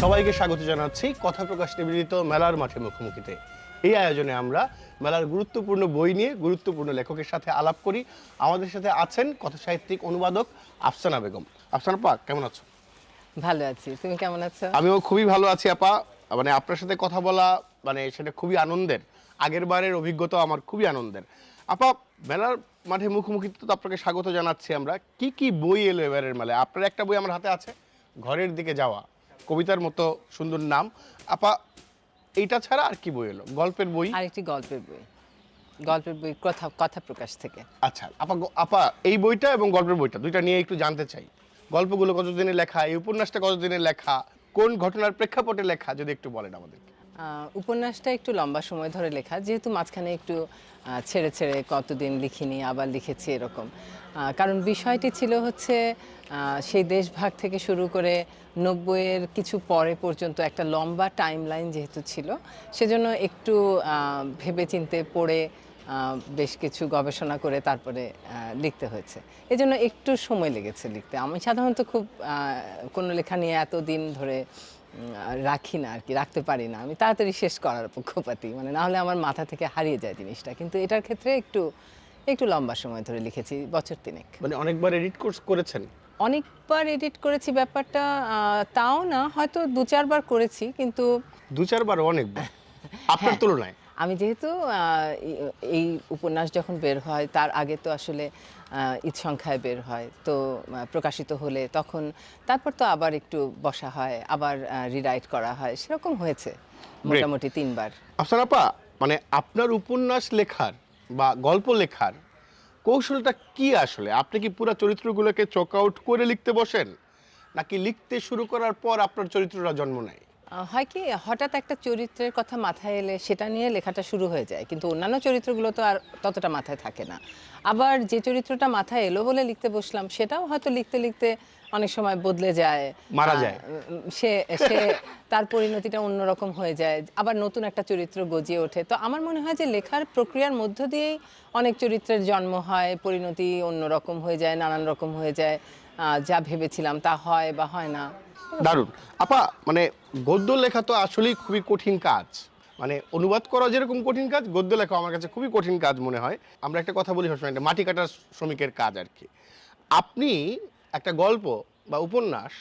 সবাইকে স্বাগত জানাচ্ছি কথা প্রকাশ নিবেদিত মেলার মাঠে মুখোমুখিতে। এই আয়োজনে আমরা মেলার গুরুত্বপূর্ণ বই নিয়ে গুরুত্বপূর্ণ লেখকের সাথে আলাপ করি। আমাদের সাথে আছেন কথা সাহিত্যিক অনুবাদক আফসানা বেগম। আফসানা পা, কেমন আছো? ভালো আছি। তুমি কেমন আছো? আমিও খুবই ভালো আছি আপা। মানে আপনার সাথে কথা বলা মানে সেটা খুবই আনন্দের। আগের বারের অভিজ্ঞতা আমার খুবই আনন্দের। আপা মেলার মাঠে মুখোমুখি তো আপনাকে স্বাগত জানাচ্ছি আমরা। কি কি বই এলো এবারের মেলায়? আপনার একটা বই আমার হাতে আছে ঘরের দিকে যাওয়া। কবিতার মতো সুন্দর নাম। আপা এইটা ছাড়া আর কি বই এলো? গল্পের বই? আর একটি গল্পের বই। গল্পের বই কথা কথা প্রকাশ থেকে। আচ্ছা আপা আপা এই বইটা এবং গল্পের বইটা দুইটা নিয়ে একটু জানতে চাই। গল্পগুলো কতদিনে লেখা এই উপন্যাসটা কতদিনে লেখা কোন ঘটনার প্রেক্ষাপটে লেখা যদি একটু বলেন আমাদেরকে। আহ, উপন্যাসটা একটু লম্বা সময় ধরে লেখা যেহেতু মাঝখানে একটু ছেড়ে ছেড়ে কতদিন লিখিনি আবার লিখেছি এরকম। কারণ বিষয়টি ছিল হচ্ছে সেই দেশভাগ থেকে শুরু করে নব্বইয়ের কিছু পরে পর্যন্ত একটা লম্বা টাইম লাইন যেহেতু ছিল সেজন্য একটু আহ, ভেবেচিন্তে পড়ে বেশ কিছু গবেষণা করে তারপরে লিখতে হয়েছে। এই জন্য একটু সময় লেগেছে লিখতে। আমি সাধারণত খুব কোনো লেখা নিয়ে এতদিন ধরে রাখি না আর কি রাখতে পারি না। আমি তাড়াতাড়ি শেষ করার পক্ষপাতি। মানে না হলে আমার মাথা থেকে হারিয়ে যায় জিনিসটা। কিন্তু এটার ক্ষেত্রে একটু একটু লম্বা সময় ধরে লিখেছি বছর তিনেক। মানে অনেকবার এডিট কোর্স করেছেন? অনেকবার এডিট করেছি ব্যাপারটা তাও না হয়তো দু চারবার করেছি কিন্তু দু চারবার অনেকবার? আপনার হ্যাঁ। তুলনায়? আমি যেহেতু এই- উপন্যাস যখন বের হয় তার আগে তো আসলে ঈদ সংখ্যায় বের হয়। তো প্রকাশিত হলে তখন তারপর তো আবার একটু বসা হয় আবার রিরাইট করা হয় সেরকম হয়েছে মোটামুটি তিনবার। আফসানাপা মানে আপনার উপন্যাস লেখার বা গল্প লেখার কৌশলটা কি আসলে? আপনি কি পুরো চরিত্রগুলোকে চক আউট করে লিখতে বসেন? নাকি লিখতে শুরু করার পর আপনার চরিত্রটা জন্ম নেয়? হয় কি হঠাৎ একটা চরিত্রের কথা মাথায় এলে সেটা নিয়ে লেখাটা শুরু হয়ে যায় কিন্তু অন্যান্য চরিত্রগুলো তো আর ততটা মাথায় থাকে না। আবার যে চরিত্রটা মাথায় এলো বলে লিখতে বসলাম সেটাও হয়তো লিখতে লিখতে অনেক সময় বদলে যায়। মারা যায়। সে সে তার পরিণতিটা অন্যরকম হয়ে যায় আবার নতুন একটা চরিত্র গজিয়ে ওঠে। তো আমার মনে হয় যে লেখার প্রক্রিয়ার মধ্য দিয়েই অনেক চরিত্রের জন্ম হয় পরিণতি অন্যরকম হয়ে যায় নানান রকম হয়ে যায়। যা ভেবেছিলাম তা হয় বা হয় না। দারুণ। আপা মানে গদ্য লেখা তো আসলেই খুবই কঠিন কাজ। মানে অনুবাদ করা যেরকম কঠিন কাজ গদ্য লেখা আমার কাছে খুবই কঠিন কাজ মনে হয়। আমরা একটা কথা বলি সবসময় এটা মাটি কাটার শ্রমিকের কাজ আর কি। আপনি একটা গল্প বা উপন্যাস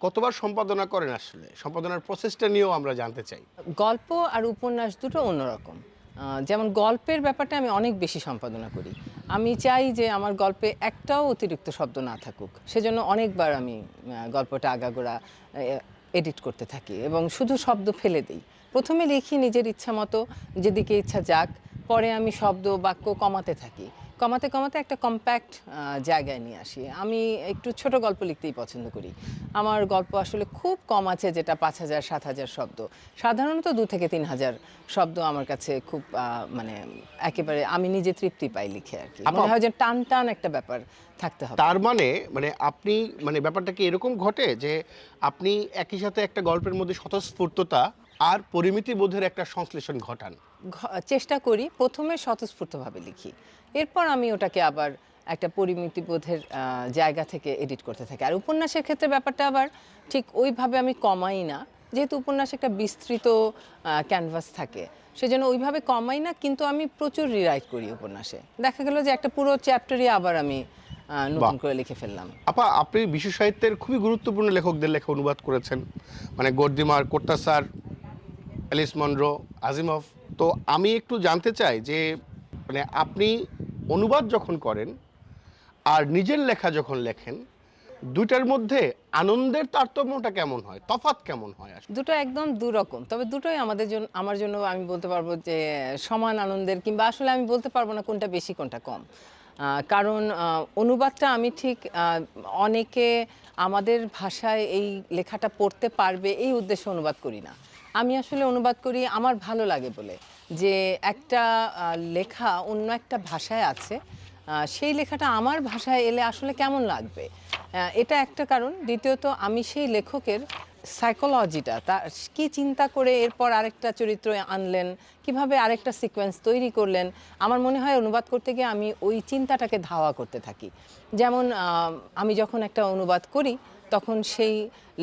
কতবার সম্পাদনা করেন আসলে? সম্পাদনার প্রসেসটা নিয়েও আমরা জানতে চাই। গল্প আর উপন্যাস দুটো অন্যরকম। যেমন গল্পের ব্যাপারটা আমি অনেক বেশি সম্পাদনা করি। আমি চাই যে আমার গল্পে একটাও অতিরিক্ত শব্দ না থাকুক। সেজন্য অনেকবার আমি গল্পটা আগাগোড়া এডিট করতে থাকি এবং শুধু শব্দ ফেলে দিই। প্রথমে লিখি নিজের ইচ্ছা মতো, যেদিকে ইচ্ছা যাক, পরে আমি শব্দ বাক্য কমাতে থাকি। কমাতে কমাতে একটা কম্প্যাক্ট জায়গায় নিয়ে আসি। আমি একটু ছোট গল্প লিখতেই পছন্দ করি। আমার গল্প আসলে খুব কম আছে যেটা পাঁচ হাজার সাত হাজার শব্দ। সাধারণত দু থেকে তিন হাজার শব্দ আমার কাছে খুব মানে একেবারে আমি নিজে তৃপ্তি পাই লিখে আর কি। মনে হয় যে টান টান একটা ব্যাপার থাকতে হবে। তার মানে মানে আপনি মানে ব্যাপারটা কি এরকম ঘটে যে আপনি একই সাথে একটা গল্পের মধ্যে স্বতঃস্ফূর্ততা আর পরিমিতি বোধের একটা সংশ্লেষণ ঘটান। চেষ্টা করি প্রথমে স্বতঃস্ফূর্তভাবে লিখি। এরপর আমি ওটাকে আবার একটা পরিমিতিবোধের আহ, জায়গা থেকে এডিট করতে থাকি। আর উপন্যাসের ক্ষেত্রে ব্যাপারটা আবার ঠিক ওইভাবে আমি কমাই না। যেহেতু উপন্যাস একটা বিস্তৃত ক্যানভাস থাকে সেজন্য ওইভাবে কমাই না কিন্তু আমি প্রচুর রিরাইট করি উপন্যাসে। দেখা গেল যে একটা পুরো চ্যাপ্টারই আবার আমি নতুন করে লিখে ফেললাম। আপা আপনি বিশ্ব সাহিত্যের খুবই গুরুত্বপূর্ণ লেখকদের লেখা অনুবাদ করেছেন। মানে গর্দিমার কোট্টাসার অ্যালিস মনরো আজিমভ। তো আমি একটু জানতে চাই যে মানে আপনি অনুবাদ যখন করেন আর নিজের লেখা যখন লেখেন দুটার মধ্যে আনন্দের তারতম্যটা কেমন হয়? তফাৎ কেমন হয় দুটো একদম দু রকম তবে দুটোই আমাদের জন্য আমার জন্য আমি বলতে পারব যে, সমান আনন্দের কিংবা আসলে আমি বলতে পারব না কোনটা বেশি, কোনটা কম। কারণ অনুবাদটা আমি ঠিক অনেকে আমাদের ভাষায় এই লেখাটা পড়তে পারবে, এই উদ্দেশ্যে অনুবাদ করি না। আমি আসলে অনুবাদ করি আমার ভালো লাগে বলে যে একটা লেখা অন্য একটা ভাষায় আছে সেই লেখাটা আমার ভাষায় এলে আসলে কেমন লাগবে? এটা একটা কারণ। দ্বিতীয়ত, আমি সেই লেখকের সাইকোলজিটা তার কী চিন্তা করে এরপর আরেকটা চরিত্র আনলেন, কীভাবে আরেকটা সিকোয়েন্স তৈরি করলেন, আমার মনে হয় অনুবাদ করতে গিয়ে আমি ওই চিন্তাটাকে ধাওয়া করতে থাকি। যেমন আমি যখন একটা অনুবাদ করি তখন সেই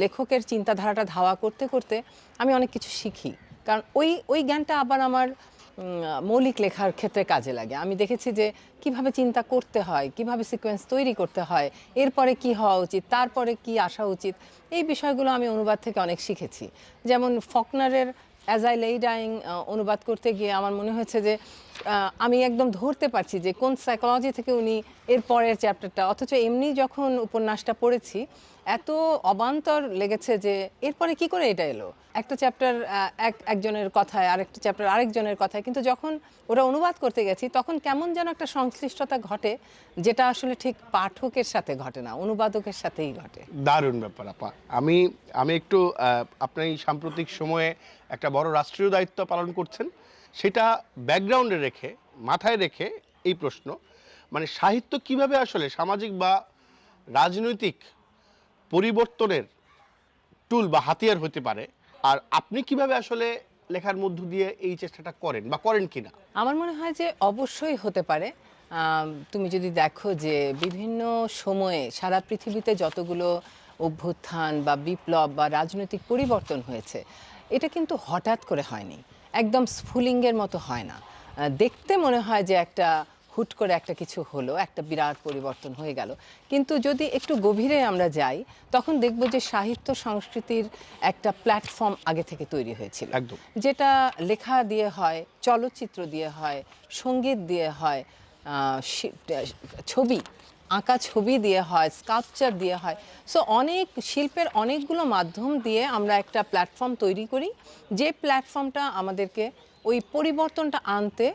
লেখকের চিন্তাধারাটা ধাওয়া করতে করতে আমি অনেক কিছু শিখি। কারণ ওই ওই জ্ঞানটা আবার আমার মৌলিক লেখার ক্ষেত্রে কাজে লাগে। আমি দেখেছি যে কীভাবে চিন্তা করতে হয়, কীভাবে সিকোয়েন্স তৈরি করতে হয়, এরপরে কি হওয়া উচিত, তারপরে কি আসা উচিত, এই বিষয়গুলো আমি অনুবাদ থেকে অনেক শিখেছি। যেমন ফকনারের অ্যাজ আই লেই ডাইং অনুবাদ করতে গিয়ে আমার মনে হয়েছে যে আমি একদম ধরতে পারছি যে কোন সাইকোলজি থেকে উনি এর পরের চ্যাপ্টারটা অথচ এমনি যখন উপন্যাসটা পড়েছি এত অবান্তর লেগেছে যে এরপরে কি করে এটা এলো? একটা চ্যাপ্টার এক, একজনের কথায়, আরেকটা চ্যাপ্টার আরেকজনের কথায়, কিন্তু যখন ওরা অনুবাদ করতে গেছি, তখন কেমন যেন একটা সংশ্লিষ্টতা ঘটে, যেটা আসলে ঠিক পাঠকের সাথে ঘটে না, অনুবাদকের সাথেই ঘটে। দারুণ ব্যাপার, আপা। আমি আমি একটু আপনি সাম্প্রতিক সময়ে একটা বড় রাষ্ট্রীয় দায়িত্ব পালন করছেন, সেটা ব্যাকগ্রাউন্ডে রেখে, মাথায় রেখে এই প্রশ্ন মানে সাহিত্য কীভাবে আসলে সামাজিক বা রাজনৈতিক পরিবর্তনের টুল বা হাতিয়ার হতে পারে। আর আপনি কীভাবে আসলে লেখার মধ্য দিয়ে এই চেষ্টাটা করেন বা করেন কিনা? আমার মনে হয় যে অবশ্যই হতে পারে। তুমি যদি দেখো যে বিভিন্ন সময়ে সারা পৃথিবীতে যতগুলো অভ্যুত্থান বা বিপ্লব বা রাজনৈতিক পরিবর্তন হয়েছে, এটা কিন্তু হঠাৎ করে হয়নি। একদম স্ফুলিঙ্গের মতো হয় না। দেখতে মনে হয় যে একটা হুট করে একটা কিছু হলো একটা বিরাট পরিবর্তন হয়ে গেল। কিন্তু যদি একটু গভীরে আমরা যাই তখন দেখব যে সাহিত্য সংস্কৃতির একটা প্ল্যাটফর্ম আগে থেকে তৈরি হয়েছিল। যেটা লেখা দিয়ে হয় চলচ্চিত্র দিয়ে হয় সংগীত দিয়ে হয় ছবি আঁকা ছবি দিয়ে হয় স্কাল্পচার দিয়ে হয়। সো অনেক শিল্পের অনেকগুলো মাধ্যম দিয়ে আমরা একটা প্ল্যাটফর্ম তৈরি করি যে প্ল্যাটফর্মটা আমাদেরকে ওই পরিবর্তনটা আনতে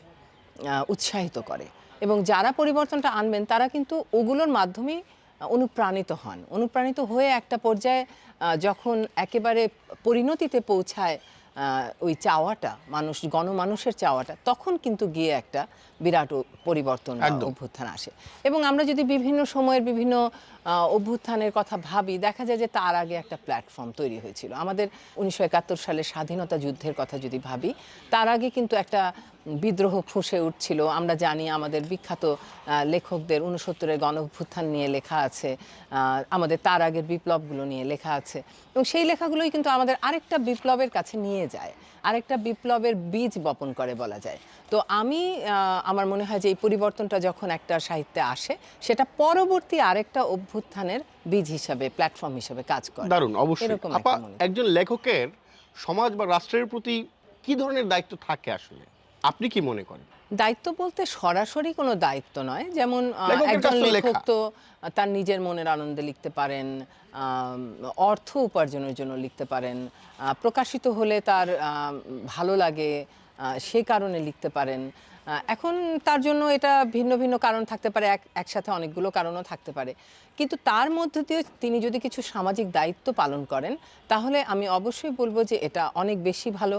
উৎসাহিত করে। এবং যারা পরিবর্তনটা আনবেন, তারা কিন্তু ওগুলোর মাধ্যমেই অনুপ্রাণিত হন। অনুপ্রাণিত হয়ে একটা পর্যায়ে যখন একেবারে পরিণতিতে পৌঁছায় ওই চাওয়াটা, মানুষ, গণমানুষের চাওয়াটা, তখন কিন্তু গিয়ে একটা বিরাট পরিবর্তন অভ্যুত্থান আসে। এবং আমরা যদি বিভিন্ন সময়ের বিভিন্ন অভ্যুত্থানের কথা ভাবি দেখা যায় যে তার আগে একটা প্ল্যাটফর্ম তৈরি হয়েছিল। আমাদের উনিশশো একাত্তর সালে স্বাধীনতা যুদ্ধের কথা যদি ভাবি তার আগে কিন্তু একটা বিদ্রোহ ফুঁসে উঠছিল। আমরা জানি আমাদের বিখ্যাত লেখকদের উনসত্তরের গণ অভ্যুত্থান নিয়ে লেখা আছে আহ, আমাদের তার আগের বিপ্লবগুলো নিয়ে লেখা আছে। এবং সেই লেখাগুলোই কিন্তু আমাদের আরেকটা বিপ্লবের কাছে নিয়ে যায়। আরেকটা বিপ্লবের বীজ বপন করে বলা যায়। তো আমি আমার মনে হয় যে এই পরিবর্তনটা যখন একটা সাহিত্যে আসে সেটা পরবর্তী আরেকটা অভ্যুত্থানের বীজ হিসাবে প্ল্যাটফর্ম হিসাবে কাজ করে। দারুণ অবশ্যই। একজন লেখকের সমাজ বা রাষ্ট্রের প্রতি কি ধরনের দায়িত্ব থাকে আসলে? আপনি কি মনে করেন? দায়িত্ব বলতে সরাসরি কোনো দায়িত্ব নয়। যেমন একজন লেখক তো তার নিজের মনের আনন্দে লিখতে পারেন অর্থ উপার্জনের জন্য লিখতে পারেন প্রকাশিত হলে তার ভালো লাগে সে কারণে লিখতে পারেন। এখন তার জন্য এটা ভিন্ন ভিন্ন কারণ থাকতে পারে, এক, একসাথে অনেকগুলো কারণও থাকতে পারে। কিন্তু তার মধ্যে দিয়ে তিনি যদি কিছু সামাজিক দায়িত্ব পালন করেন, তাহলে আমি অবশ্যই বলব যে এটা অনেক বেশি ভালো।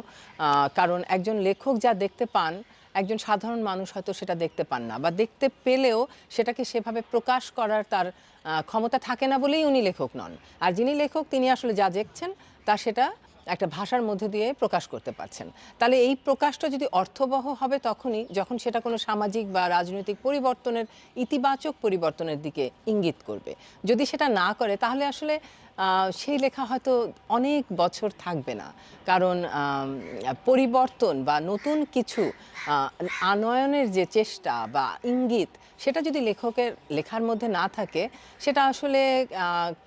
কারণ একজন লেখক যা দেখতে পান, একজন সাধারণ মানুষ হয়তো সেটা দেখতে পান না বা দেখতে পেলেও সেটাকে সেভাবে প্রকাশ করার তার ক্ষমতা থাকে না বলেই উনি লেখক নন। আর যিনি লেখক, তিনি আসলে যা দেখছেন, তা সেটা একটা ভাষার মধ্যে দিয়ে প্রকাশ করতে পারছেন। তাহলে এই প্রকাশটা যদি অর্থবহ হবে তখনই, যখন সেটা কোনো সামাজিক বা রাজনৈতিক পরিবর্তনের, ইতিবাচক পরিবর্তনের দিকে ইঙ্গিত করবে। যদি সেটা না করে, তাহলে আসলে সেই লেখা হয়তো অনেক বছর থাকবে না। কারণ পরিবর্তন বা নতুন কিছু আনয়নের যে চেষ্টা বা ইঙ্গিত, সেটা যদি লেখকের, লেখার মধ্যে না থাকে, সেটা আসলে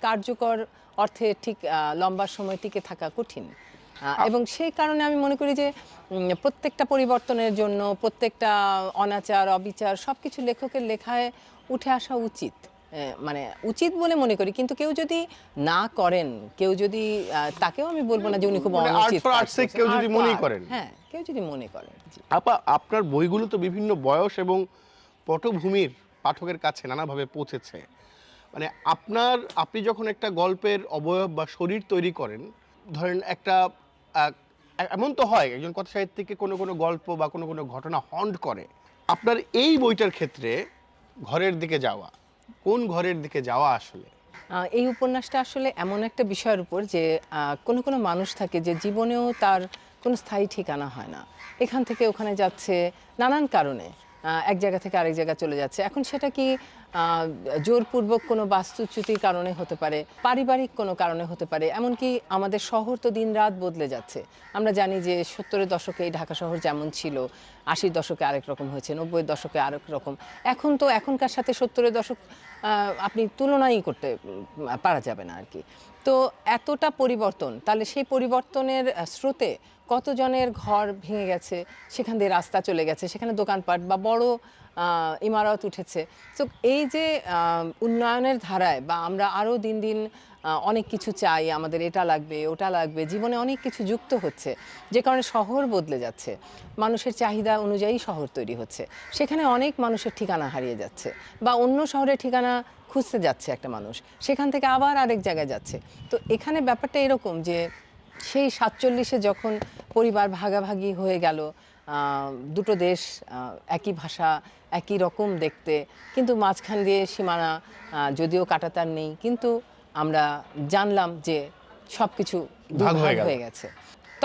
কার্যকর অর্থে ঠিক লম্বা সময় টিকে থাকা কঠিন এবং সেই কারণে আমি মনে করি যে প্রত্যেকটা পরিবর্তনের জন্য প্রত্যেকটা অনাচার অবিচার সব কিছু লেখকের লেখায় উঠে আসা উচিত মানে উচিত বলে মনে করি কিন্তু কেউ যদি না করেন কেউ যদি তাকেও আমি বলব না যে উনি খুব মানে অনুচিত। কেউ যদি art, করেন। হ্যাঁ কেউ যদি মনে করেন। আপা আপনার বইগুলো তো বিভিন্ন বয়স এবং পটভূমির পাঠকের কাছে নানাভাবে পৌঁছেছে মানে আপনার, আপনি যখন একটা গল্পের অবয়ব বা শরীর তৈরি করেন, ধরেন একটা এমন তো হয়, একজন কথা সাহিত্যিককে কোনো কোনো গল্প বা কোনো কোনো ঘটনা হন্ট করে, আপনার এই বইটার ক্ষেত্রে ঘরের দিকে যাওয়া, কোন ঘরের দিকে যাওয়া আসলে? এই উপন্যাসটা আসলে এমন একটা বিষয়ের উপর যে কোনো কোনো মানুষ থাকে যে জীবনেও তার কোনো স্থায়ী ঠিকানা হয় না। এখান থেকে ওখানে যাচ্ছে নানান কারণে এক জায়গা থেকে আরেক জায়গায় চলে যাচ্ছে। এখন সেটা কি জোরপূর্বক কোনো বাস্তুচ্যুতির কারণে হতে পারে, পারিবারিক কোনো কারণে হতে পারে, এমনকি আমাদের শহর তো দিন রাত বদলে যাচ্ছে। আমরা জানি যে সত্তরের দশকে এই ঢাকা শহর যেমন ছিল, আশির দশকে আরেক রকম হয়েছে নব্বই দশকে আরেক রকম। এখন তো এখনকার সাথে সত্তরের দশক আপনি তুলনাই করতে পারা যাবে না আর কি। তো এতটা পরিবর্তন, তাহলে সেই পরিবর্তনের স্রোতে কতজনের ঘর ভেঙে গেছে, সেখান দিয়ে রাস্তা চলে গেছে, সেখানে দোকানপাট বা বড় ইমারত উঠেছে। তো এই যে উন্নয়নের ধারায় বা আমরা আরও দিন দিন অনেক কিছু চাই, আমাদের এটা লাগবে, ওটা লাগবে, জীবনে অনেক কিছু যুক্ত হচ্ছে, যে কারণে শহর বদলে যাচ্ছে। মানুষের চাহিদা অনুযায়ী শহর তৈরি হচ্ছে। সেখানে অনেক মানুষের ঠিকানা হারিয়ে যাচ্ছে বা অন্য শহরের ঠিকানা খুঁজতে যাচ্ছে একটা মানুষ। সেখান থেকে আবার আরেক জায়গায় যাচ্ছে। তো এখানে ব্যাপারটা এরকম যে, সেই সাতচল্লিশে যখন পরিবার ভাগাভাগি হয়ে গেল দুটো দেশ একই ভাষা, একই রকম দেখতে, কিন্তু মাঝখান দিয়ে সীমানা যদিও কাটাতার নেই, কিন্তু আমরা জানলাম যে সব কিছু ভাগ হয়ে গেছে।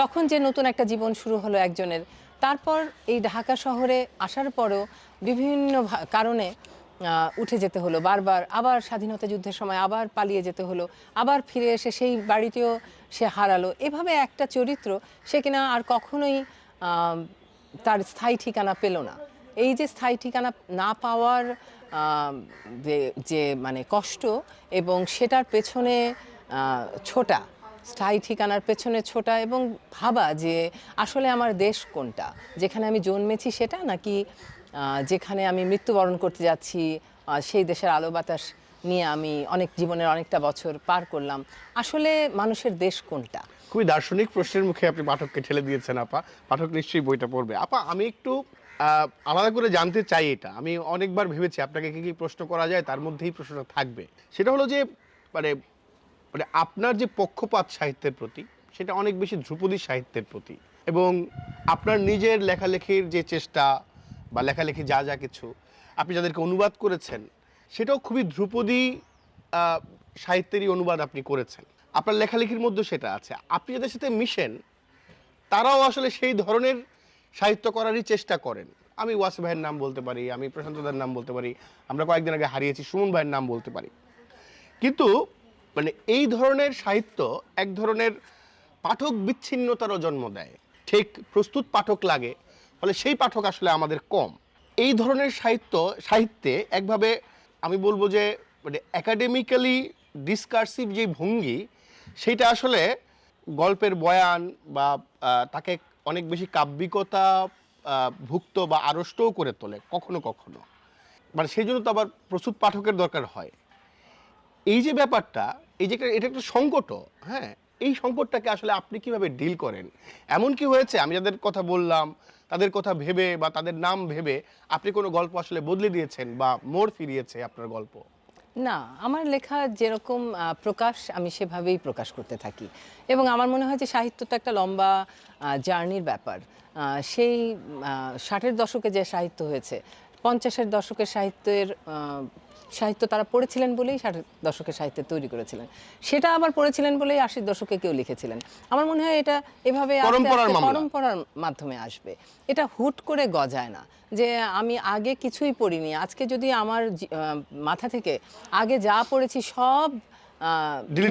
তখন যে নতুন একটা জীবন শুরু হলো একজনের তারপর এই ঢাকা শহরে আসার পরও বিভিন্ন কারণে উঠে যেতে হলো বারবার আবার স্বাধীনতা যুদ্ধের সময় আবার পালিয়ে যেতে হলো আবার ফিরে এসে সেই বাড়িতেও সে হারালো। এভাবে একটা চরিত্র সে কিনা আর কখনোই তার স্থায়ী ঠিকানা পেল না। এই যে স্থায়ী ঠিকানা না পাওয়ার যে- মানে কষ্ট এবং সেটার পেছনে ছোটা, স্থায়ী ঠিকানার পেছনে ছোটা এবং ভাবা যে আসলে আমার দেশ কোনটা? যেখানে আমি জন্মেছি সেটা নাকি যেখানে আমি মৃত্যুবরণ করতে যাচ্ছি সেই দেশের আলো বাতাস নিয়ে আমি অনেক জীবনের অনেকটা বছর পার করলাম। আসলে মানুষের দেশ কোনটা? খুবই দার্শনিক প্রশ্নের মুখে আপনি পাঠককে ঠেলে দিয়েছেন, আপা। পাঠক নিশ্চয়ই বইটা পড়বে। আপা, আমি একটু আলাদা করে জানতে চাই এটা। আমি অনেকবার ভেবেছি আপনাকে কি কি প্রশ্ন করা যায়, তার মধ্যেই প্রশ্নটা থাকবে। সেটা হলো যে মানে মানে আপনার যে পক্ষপাত সাহিত্যের প্রতি, সেটা অনেক বেশি ধ্রুপদী সাহিত্যের প্রতি এবং আপনার নিজের লেখালেখির যে চেষ্টা বা লেখালেখি যা যা কিছু, আপনি যাদেরকে অনুবাদ করেছেন, সেটাও খুবই ধ্রুপদী সাহিত্যেরই অনুবাদ আপনি করেছেন। আপনার লেখালেখির মধ্যে সেটা আছে। আপনি যাদের সাথে মিশেন, তারাও আসলে সেই ধরনের সাহিত্য করারই চেষ্টা করেন। আমি ওয়াসি ভাইয়ের নাম বলতে পারি, আমি প্রশান্ত দার নাম বলতে পারি, আমরা কয়েকদিন আগে হারিয়েছি, সুমন ভাইয়ের নাম বলতে পারি। কিন্তু মানে এই ধরনের সাহিত্য এক ধরনের পাঠক বিচ্ছিন্নতারও জন্ম দেয়। ঠিক প্রস্তুত পাঠক লাগে, ফলে সেই পাঠক আসলে আমাদের কম। এই ধরনের সাহিত্য, সাহিত্যে একভাবে আমি বলব যে মানে একাডেমিক্যালি ডিসকার্সিভ যে ভঙ্গি সেইটা আসলে গল্পের বয়ান বা তাকে অনেক বেশি কাব্যিকতা ভুক্ত বা আড়ষ্টও করে তোলে কখনো কখনো। মানে সেই জন্য তো আবার প্রস্তুত পাঠকের দরকার হয়। এই যে ব্যাপারটা, এই যে এটা একটা সংকটও হ্যাঁ? এই সংকটটাকে আসলে আপনি কীভাবে ডিল করেন? এমন কি হয়েছে? আমি যাদের কথা বললাম, তাদের কথা ভেবে বা তাদের নাম ভেবে আপনি কোনো গল্প আসলে বদলে দিয়েছেন বা মোড় ফিরিয়েছে আপনার গল্প? না, আমার লেখা যেরকম প্রকাশ, আমি সেভাবেই প্রকাশ করতে থাকি। এবং আমার মনে হয় যে সাহিত্য তো একটা লম্বা জার্নির ব্যাপার। সেই ষাটের দশকে যে সাহিত্য হয়েছে, পঞ্চাশের দশকের সাহিত্যের সাহিত্য তারা পড়েছিলেন বলেই ষাটের দশকে সাহিত্য তৈরি করেছিলেন। সেটা আবার পড়েছিলেন বলেই আশির দশকে কেউ লিখেছিলেন। আমার মনে হয় এটা এভাবে পরম্পরার মাধ্যমে আসবে। এটা হুট করে গজায় না যে আমি আগে কিছুই পড়িনি। আজকে যদি আমার মাথা থেকে আগে যা পড়েছি সব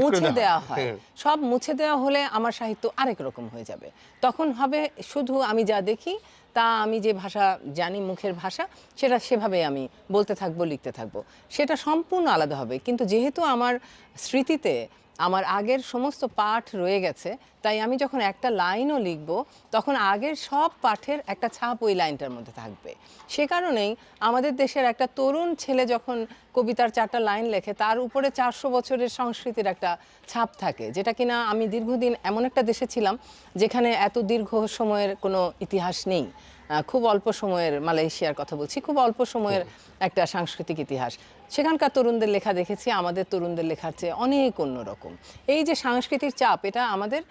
মুছে দেওয়া হয়। হয় হ্যাঁ। সব মুছে দেওয়া হলে আমার সাহিত্য আরেক রকম হয়ে যাবে তখন হবে শুধু আমি যা দেখি তা আমি যে ভাষা জানি মুখের ভাষা সেটা সেভাবে আমি বলতে থাকব লিখতে থাকব সেটা সম্পূর্ণ আলাদা হবে কিন্তু যেহেতু আমার স্মৃতিতে আমার আগের সমস্ত পাঠ রয়ে গেছে, তাই আমি যখন একটা লাইনও লিখব, তখন আগের সব পাঠের একটা ছাপ ওই লাইনটার মধ্যে থাকবে। সে কারণেই আমাদের দেশের একটা তরুণ ছেলে যখন কবিতার চারটা লাইন লেখে, তার উপরে চারশো বছরের সংস্কৃতির একটা ছাপ থাকে, যেটা কিনা আমি দীর্ঘদিন এমন একটা দেশে ছিলাম, যেখানে এত দীর্ঘ সময়ের কোনো ইতিহাস নেই। খুব অল্প সময়ের মালয়েশিয়ার কথা বলছি, খুব অল্প সময়ের একটা সাংস্কৃতিক ইতিহাস। সেখানকার তরুণদের লেখা দেখেছি, আমাদের তরুণদের লেখার চেয়ে অনেক অন্যরকম এই যে সাংস্কৃতিক চাপ, এটা আমাদের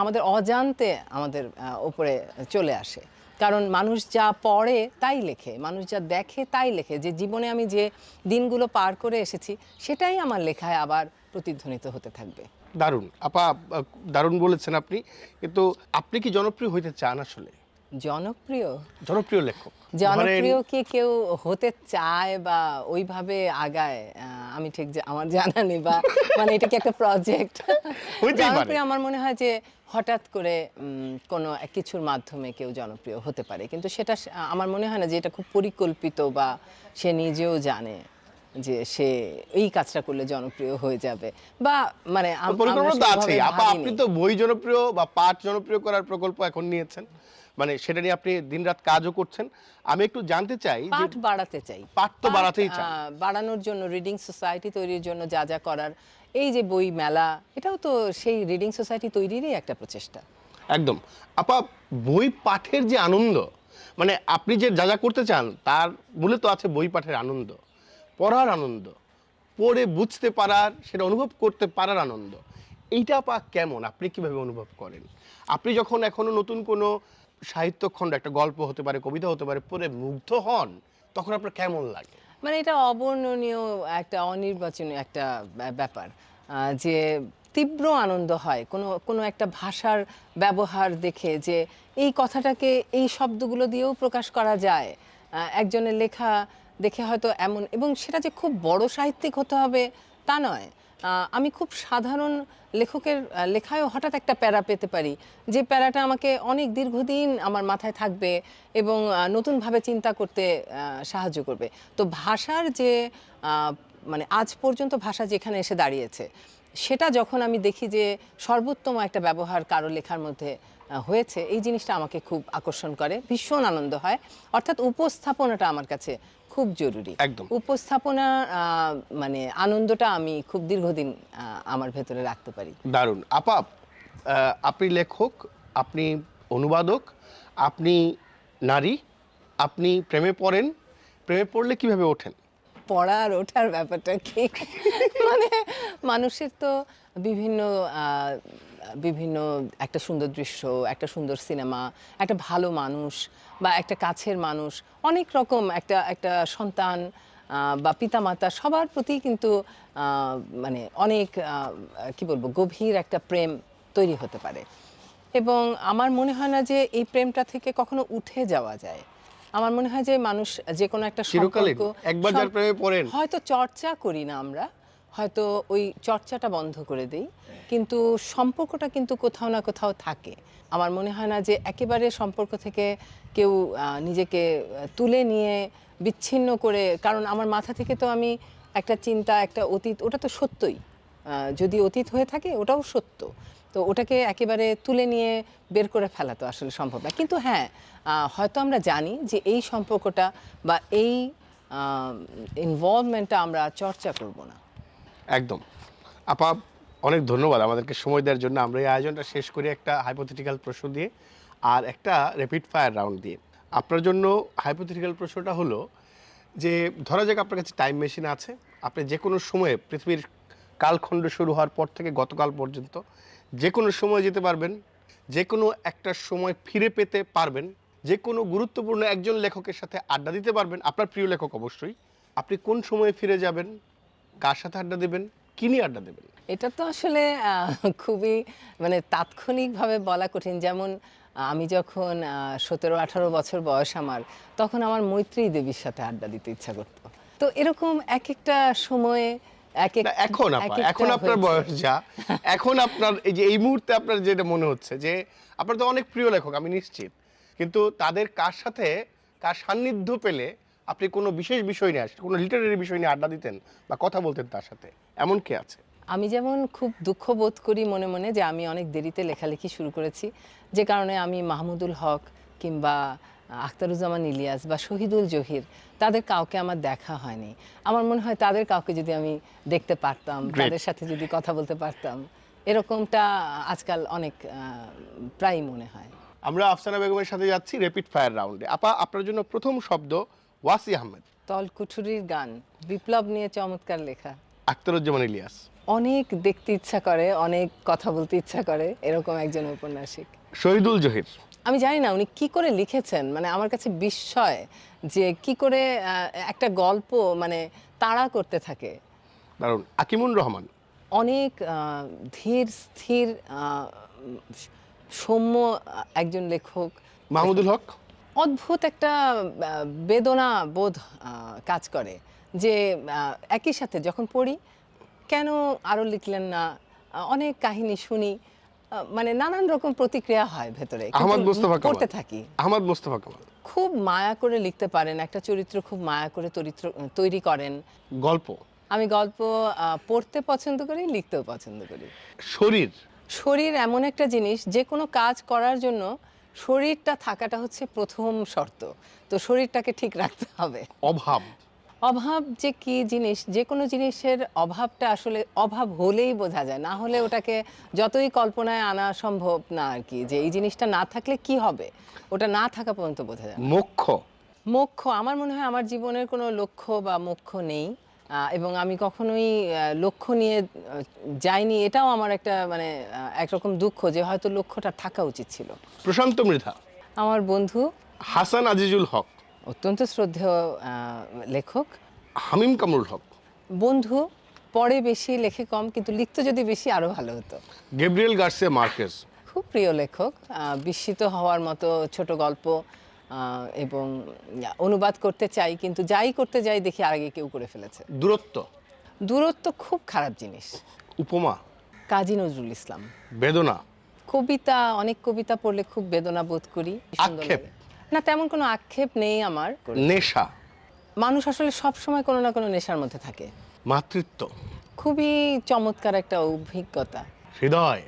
আমাদের অজান্তে আমাদের ওপরে চলে আসে। কারণ মানুষ যা পড়ে তাই লেখে, মানুষ যা দেখে তাই লেখে। যে জীবনে আমি যে দিনগুলো পার করে এসেছি, সেটাই আমার লেখায় আবার প্রতিধ্বনিত হতে থাকবে। দারুণ। আপা দারুণ বলেছেন আপনি, কিন্তু আপনি কি জনপ্রিয় হইতে চান আসলে? জনপ্রিয়। জনপ্রিয় লেখক। জনপ্রিয় কি কেউ হতে চায় বা ওইভাবে আগায়? আমি ঠিক যে আমার জানা নেই বা মানে এটা কি একটা প্রজেক্ট জনপ্রিয় আমার মনে হয় যে হঠাৎ করে কোনো কিছুর মাধ্যমে কেউ জনপ্রিয় হতে পারে। কিন্তু সেটা আমার মনে হয় না যে এটা খুব পরিকল্পিত বা সে নিজেও জানে যে সে এই কাজটা করলে জনপ্রিয় হয়ে যাবে। বা মানে পরিকল্পনা তো আপনি তো বই জনপ্রিয় বা পাঠ জনপ্রিয় করার প্রকল্প এখন নিয়েছেন। মানে সেটা নিয়ে আপনি দিনরাত কাজও করছেন। আমি একটু জানতে চাই পাঠ বাড়াতে চাই। পাঠ তো বাড়াতেই। আহ, বাড়ানোর জন্য রিডিং সোসাইটি তৈরির জন্য যা যা করার এই যে বই মেলা এটাও তো সেই রিডিং সোসাইটি তৈরিরই একটা প্রচেষ্টা। একদম। আপা বই পাঠের যে আনন্দ মানে আপনি যে যা যা করতে চান তার মূলে তো আছে বই পাঠের আনন্দ পড়ার আনন্দ পড়ে বুঝতে পারার সেটা অনুভব করতে পারার আনন্দ। এইটা আপা কেমন? আপনি কীভাবে অনুভব করেন? আপনি যখন এখনও নতুন কোনো সাহিত্যখণ্ড, একটা গল্প হতে পারে, কবিতা হতে পারে, পড়ে মুগ্ধ হন, তখন আপনার কেমন লাগে? মানে এটা অবর্ণনীয় একটা, অনির্বাচনীয় একটা ব্যাপার। যে তীব্র আনন্দ হয়, কোনো কোনো একটা ভাষার ব্যবহার দেখে যে এই কথাটাকে এই শব্দগুলো দিয়েও প্রকাশ করা যায়। একজনের লেখা দেখে হয়তো এমন, এবং সেটা যে খুব বড় সাহিত্যিক হতে হবে তা নয়। আমি খুব সাধারণ লেখকের লেখায়ও হঠাৎ একটা প্যারা পেতে পারি। যে প্যারাটা আমাকে অনেক দীর্ঘদিন আমার মাথায় থাকবে এবং নতুনভাবে চিন্তা করতে সাহায্য করবে। তো ভাষার যে মানে আজ পর্যন্ত ভাষা যেখানে এসে দাঁড়িয়েছে, সেটা যখন আমি দেখি যে সর্বোত্তম একটা ব্যবহার কারও লেখার মধ্যে হয়েছে, এই জিনিসটা আমাকে খুব আকর্ষণ করে, ভীষণ আনন্দ হয়। অর্থাৎ উপস্থাপনাটা আমার কাছে খুব জরুরি। একদম। উপস্থাপনা মানে আনন্দটা আমি খুব দীর্ঘদিন আমার ভেতরে রাখতে পারি। দারুণ। আপা আপনি লেখক আপনি অনুবাদক আপনি নারী আপনি প্রেমে পড়েন। প্রেমে পড়লে কীভাবে ওঠেন? পড়া আর ওঠার ব্যাপারটা কি? মানে মানুষের তো বিভিন্ন বিভিন্ন একটা সুন্দর দৃশ্য একটা সুন্দর সিনেমা একটা ভালো মানুষ বা একটা কাছের মানুষ অনেক রকম একটা একটা সন্তান বা পিতামাতা সবার প্রতি কিন্তু মানে অনেক কি বলব গভীর একটা প্রেম তৈরি হতে পারে এবং আমার মনে হয় না যে এই প্রেমটা থেকে কখনো উঠে যাওয়া যায় আমার মনে হয় যে মানুষ যে কোনো একটা সম্পর্ক একবার যার প্রেমে পড়েন? হয়তো চর্চা করি না আমরা হয়তো ওই চর্চাটা বন্ধ করে দিই। কিন্তু সম্পর্কটা কিন্তু কোথাও না কোথাও থাকে। আমার মনে হয় না যে একেবারে সম্পর্ক থেকে কেউ নিজেকে তুলে নিয়ে বিচ্ছিন্ন করে, কারণ আমার মাথা থেকে তো আমি একটা চিন্তা, একটা অতীত, ওটা তো সত্যই। যদি অতীত হয়ে থাকে, ওটাও সত্য। তো ওটাকে একেবারে তুলে নিয়ে বের করে ফেলা তো আসলে সম্ভব না। কিন্তু হ্যাঁ হয়তো আমরা জানি যে এই সম্পর্কটা বা এই ইনভলভমেন্টটা আমরা চর্চা করব না। একদম। আপা, অনেক ধন্যবাদ আমাদেরকে সময় দেওয়ার জন্য। আমরা এই আয়োজনটা শেষ করি একটা হাইপোথেটিক্যাল প্রশ্ন দিয়ে আর একটা র্যাপিড ফায়ার রাউন্ড দিয়ে। আপনার জন্য হাইপোথেটিক্যাল প্রশ্নটা হলো যে, ধরা যাক আপনার কাছে টাইম মেশিন আছে, আপনি যে কোনো সময়ে পৃথিবীর কালখণ্ড শুরু হওয়ার পর থেকে গতকাল পর্যন্ত যে কোনো সময় যেতে পারবেন যে কোনো একটা সময় ফিরে পেতে পারবেন যে কোনো গুরুত্বপূর্ণ একজন লেখকের সাথে আড্ডা দিতে পারবেন, আপনার প্রিয় লেখক অবশ্যই। আপনি কোন সময়ে ফিরে যাবেন কার সাথে আড্ডা দেবেন? কি নিয়ে আড্ডা দেবেন? এটা তো আসলে খুবই মানে তাৎক্ষণিকভাবে বলা কঠিন। যেমন আমি যখন সতেরো আঠারো বছর বয়স আমার তখন আমার মৈত্রী দেবীর সাথে আড্ডা দিতে ইচ্ছা করতো। তো এরকম এক একটা সময়ে এখন এখন আপনার বয়স যা। এখন আপনার এই যে এই মুহূর্তে আপনার যেটা মনে হচ্ছে যে আপনার তো অনেক প্রিয় লেখক আমি নিশ্চিত। কিন্তু তাদের কার সাথে কার সান্নিধ্য পেলে আপনি কোনো বিশেষ বিষয় নিয়ে আসেন কোনো লিটারেরি বিষয় নিয়ে আড্ডা দিতেন বা কথা বলতেন তার সাথে এমন কি আছে? আমি যেমন খুব দুঃখ বোধ করি মনে মনে যে আমি অনেক দেরিতে লেখালেখি শুরু করেছি। যে কারণে আমি মাহমুদুল হক কিংবা আখতারুজ্জামান ইলিয়াস বা শহীদুল জহির তাদের কাউকে আমার দেখা হয়নি। আমার মনে হয় তাদের কাউকে যদি আমি দেখতে পারতাম তাদের সাথে যদি কথা বলতে পারতাম এরকমটা আজকাল অনেক আহ, প্রায়ই মনে হয়। আমরা আফসানা বেগমের সাথে যাচ্ছি র্যাপিড ফায়ার রাউন্ডে। আপা আপনার জন্য প্রথম শব্দ ওয়াসি আহমেদ। তল কুঠুরির গান বিপ্লব নিয়ে চমৎকার লেখা। আখতারুজ্জামান ইলিয়াস। অনেক দেখতে ইচ্ছা করে অনেক কথা বলতে ইচ্ছা করে এরকম একজন ঔপন্যাসিক শহীদুল জহির। আমি জানি না উনি কি করে লিখেছেন মানে আমার কাছে বিস্ময় যে কি করে একটা গল্প মানে তাড়া করতে থাকে। দারুণ। আকিমুন রহমান। অনেক ধীর স্থির সৌম্য একজন লেখক। মাহমুদুল হক। অদ্ভুত একটা বেদনা বোধ কাজ করে যে একই সাথে যখন পড়ি কেন আরও লিখলেন না? অনেক কাহিনী শুনি মানে নানান রকম প্রতিক্রিয়া হয় ভেতরে আহমদ মোস্তফা পড়তে থাকি। আহমদ মোস্তফা কামাল। খুব মায়া করে লিখতে পারেন একটা চরিত্র খুব মায়া করে চরিত্র তৈরি করেন। গল্প। আমি গল্প পড়তে পছন্দ করি লিখতেও পছন্দ করি। শরীর। শরীর এমন একটা জিনিস যে কোনো কাজ করার জন্য শরীরটা থাকাটা হচ্ছে প্রথম শর্ত। তো শরীরটাকে ঠিক রাখতে হবে। অভাব। অভাব যে কি জিনিস? যে কোনো জিনিসের অভাবটা আসলে অভাব হলেই বোঝা যায়। না হলে ওটাকে যতই কল্পনায় আনা সম্ভব না আর কি। যে এই জিনিসটা না থাকলে কি হবে? ওটা না থাকা পর্যন্ত বোঝা যায়। মোক্ষ। মোক্ষ। আমার মনে হয় আমার জীবনের কোনো লক্ষ্য বা মোক্ষ নেই। এবং আমি কখনোই লক্ষ্য নিয়ে যাইনি। এটাও আমার একটা মানে একরকম দুঃখ যে হয়তো লক্ষ্যটা থাকা উচিত ছিল। প্রশান্ত মৃধা। আমার বন্ধু। হাসান আজিজুল হক। অত্যন্ত শ্রদ্ধেয় লেখক। হামিম কামরুল হক। বন্ধু। পড়ে বেশি লেখে কম কিন্তু লিখতে যদি বেশি আরও ভালো হতো। গেব্রিয়েল গার্সিয়া মার্কেস খুব প্রিয় লেখক। বিস্মিত হওয়ার মতো ছোট গল্প। এবং অনুবাদ করতে চাই কিন্তু যাই করতে যাই দেখি আগে কেউ করে ফেলেছে। দূরত্ব? দূরত্ব খুব খারাপ জিনিস। উপমা? কাজী নজরুল ইসলাম। বেদনা? কবিতা অনেক কবিতা পড়লে খুব বেদনা বোধ করি আক্ষেপ? না তেমন কোনো আক্ষেপ নেই আমার। নেশা? মানুষ আসলে সব সময় কোনো না কোনো নেশার মধ্যে থাকে। মাতৃত্ব? খুবই চমৎকার একটা অভিজ্ঞতা। হৃদয়?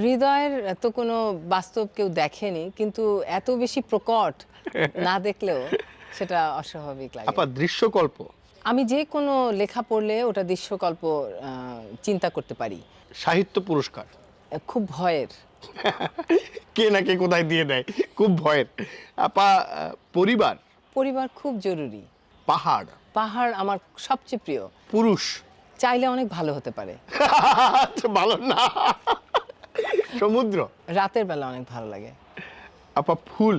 হৃদয়ের তো কোনো বাস্তব কেউ দেখেনি কিন্তু এত বেশি প্রকট না দেখলেও সেটা অস্বাভাবিক লাগে। আপা দৃশ্যকল্প? আমি যে কোনো লেখা পড়লে ওটা দৃশ্যকল্প চিন্তা করতে পারি। সাহিত্য পুরস্কার? খুব ভয়ের। কে না কে কোথায় দিয়ে দেয়? খুব ভয়ের। আপা পরিবার? পরিবার খুব জরুরি। পাহাড়? পাহাড় আমার সবচেয়ে প্রিয়। পুরুষ? চাইলে অনেক ভালো হতে পারে। ভালো না। সমুদ্র? রাতের বেলা অনেক ভালো লাগে। আপা ফুল?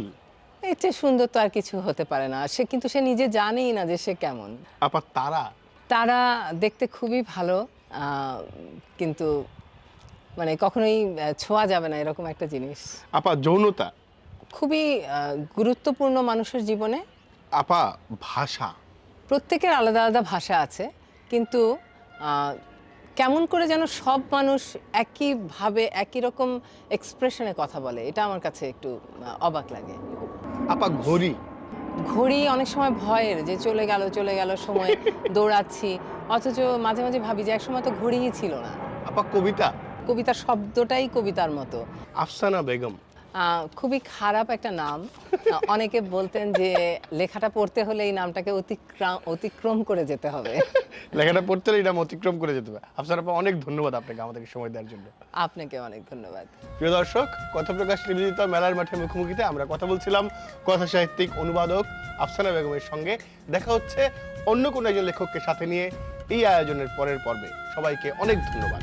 এর চেয়ে সুন্দর তো আর কিছু হতে পারে না। সে কিন্তু সে নিজে জানেই না যে সে কেমন। আপা তারা? তারা দেখতে খুবই ভালো কিন্তু মানে কখনোই ছোঁয়া যাবে না এরকম একটা জিনিস। আপা যৌনতা? খুবই গুরুত্বপূর্ণ মানুষের জীবনে। আপা ভাষা? প্রত্যেকের আলাদা আলাদা ভাষা আছে কিন্তু কেমন করে যেন সব মানুষ একইভাবে একই রকম এক্সপ্রেশনে কথা বলে? এটা আমার কাছে একটু অবাক লাগে। আপা ঘড়ি। ঘড়ি অনেক সময় ভয়ের যে চলে গেল চলে গেল সময় দৌড়াচ্ছি। অথচ মাঝে মাঝে ভাবি যে এক সময় তো ঘড়িই ছিল না। আপা কবিতা। কবিতার শব্দটাই কবিতার মতো। আফসানা বেগম। খুবই খারাপ একটা নাম। অনেকে বলতেন যে লেখাটা পড়তে হলে এই নামটাকে অতিক্রম অতিক্রম করে যেতে হবে। লেখাটা পড়তে হলে এটা অতিক্রম করে যেতে হবে। আফসানা আপা অনেক ধন্যবাদ আপনাকে আমাদেরকে সময় দেওয়ার জন্য। আপনাকে অনেক ধন্যবাদ। প্রিয় দর্শক কথা প্রকাশ নিবেদিত মেলার মাঠে মুখোমুখিতে আমরা কথা বলছিলাম কথা সাহিত্যিক অনুবাদক আফসানা বেগমের সঙ্গে। দেখা হচ্ছে অন্য কোনো একজন লেখককে সাথে নিয়ে এই আয়োজনের পরের পর্বে। সবাইকে অনেক ধন্যবাদ।